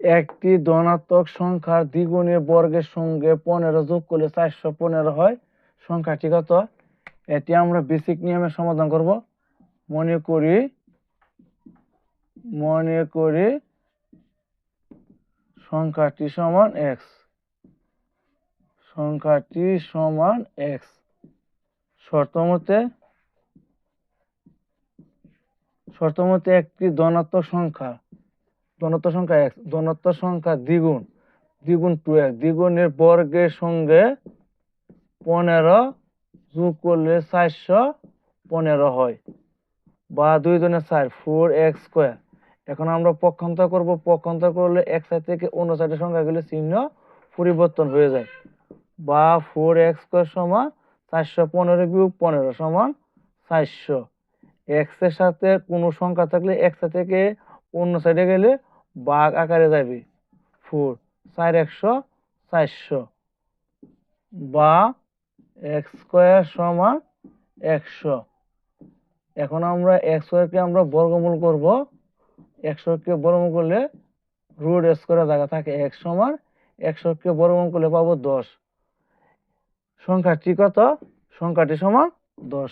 একটি ধনাত্মক সংখ্যার দ্বিগুণের বর্গের সঙ্গে পনেরো যোগ করলে চারশো পনেরো হয়। সংখ্যাটি কত এটি আমরা বেসিক নিয়মে সমাধান করব। মনে করি মনে করি সংখ্যাটি সমান এক্স সংখ্যাটি সমান এক্স শর্তমতে শর্তমতে একটি ধনাত্মক সংখ্যা ধনাত্মক সংখ্যা এক্স ধনাত্মক সংখ্যা দ্বিগুণ দ্বিগুণ টু এক্স দ্বিগুণের বর্গের সঙ্গে পনেরো যোগ করলে চারশো পনেরো হয়, বা দুই জনের চার ফোর এক্স স্কোয়ার এখন আমরা পক্ষান্তর করব, পক্ষান্তর করলে এক সাইড থেকে অন্য সাইডের সংখ্যাগুলো চিহ্ন পরিবর্তন হয়ে যায়, বা ফোর এক্স স্কোয়ার সমান চারশো পনেরো বিয়োগ পনেরো সমান চারশো। এক্সের সাথে কোনো সংখ্যা থাকলে এক্স থেকে অন্য সাইডে গেলে বাঘ আকারে যাবে। ফোর, চার, একশো, চারশো। বা এক্স স্কোয়ার সমান একশো। এখন আমরা এক্স স্কোয়ারকে আমরা বর্গমূল করব। একশোকে বর্গমূল করলে রুট স্কোয়ারের জায়গা থাকে এক সমান একশোকে বর্গমূল করলে পাবো দশ। সংখ্যাটি কত? সংখ্যাটি সমান দশ।